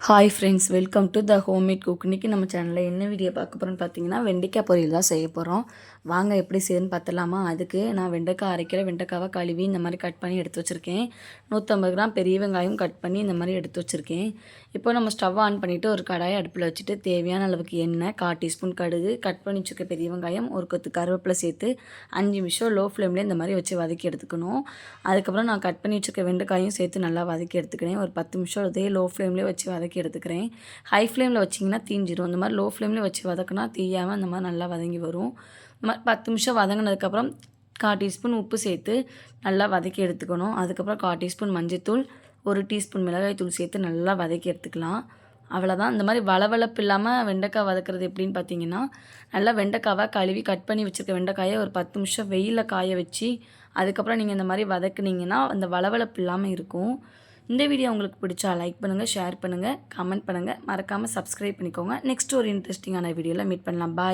Hi friends welcome to the homemade cook இன்றைக்கி நம்ம சேனலில் என்ன வீடியோ பார்க்க போகிறோன்னு பார்த்தீங்கன்னா வெண்டைக்காய் பொரியல் தான் செய்ய போகிறோம் வாங்க எப்படி செய்யணும்னு பார்த்துலாமா அதுக்கு நான் வெண்டைக்காய் அரைக்கிற வெண்டைக்காவை கழுவி இந்த மாதிரி கட் பண்ணி எடுத்து வச்சுருக்கேன். நூற்றம்பது கிராம் பெரிய வெங்காயம் கட் பண்ணி இந்த மாதிரி எடுத்து வச்சுருக்கேன். இப்போ நம்ம ஸ்டவ் ஆன் பண்ணிவிட்டு ஒரு கடாயை அடுப்பில் வச்சுட்டு தேவையான அளவுக்கு எண்ணெய் கால் டீஸ்பூன் கடுகு கட் பண்ணி வச்சுருக்க பெரிய வெங்காயம் ஒரு கொத்து கருவேப்பிலை சேர்த்து அஞ்சு நிமிஷம் லோ ஃப்ளேமில் இந்த மாதிரி வச்சு வதக்கி எடுத்துக்கணும். அதுக்கப்புறம் நான் கட் பண்ணி வச்சுருக்க வெண்டைக்காயும் சேர்த்து நல்லா வதக்கி எடுத்துக்கிறேன். ஒரு பத்து நிமிஷம் அதே லோ ஃப்ளேம்லேயே வச்சு வதக்கி வதக்கி எடுத்துக்கிறேன். ஹை ஃப்ளேமில் வச்சிங்கன்னா தீஞ்சிரும். இந்த மாதிரி லோ ஃப்ளேம்லேயே வச்சு வதக்கினா தீயாமல் இந்த மாதிரி நல்லா வதங்கி வரும். இந்த மாதிரி பத்து நிமிஷம் வதங்கினதுக்கப்புறம் கால் டீஸ்பூன் உப்பு சேர்த்து நல்லா வதக்கி எடுத்துக்கணும். அதுக்கப்புறம் கால் டீஸ்பூன் மஞ்சத்தூள் ஒரு டீஸ்பூன் மிளகாய் தூள் சேர்த்து நல்லா வதக்கி எடுத்துக்கலாம். அவ்வளோதான் இந்த மாதிரி வளவளப்பு இல்லாமல் வெண்டைக்காய் வதக்குறது எப்படின்னு பார்த்தீங்கன்னா நல்லா வெண்டைக்காவை கழுவி கட் பண்ணி வச்சுருக்க வெண்டைக்காயை ஒரு பத்து நிமிஷம் வெயிலில் காய வச்சு அதுக்கப்புறம் நீங்கள் இந்த மாதிரி வதக்குனீங்கன்னா அந்த வளவளப்பு இல்லாமல் இருக்கும். இந்த வீடியோ உங்களுக்கு பிடிச்சா லைக் பண்ணுங்கள் ஷேர் பண்ணுங்கள் கமெண்ட் பண்ணுங்கள் மறக்காமல் சப்ஸ்கிரைப் பண்ணிக்கோங்க. நெக்ஸ்ட் ஒரு இன்ட்ரெஸ்டிங்கான வீடியோவில் மீட் பண்ணலாம். பாய்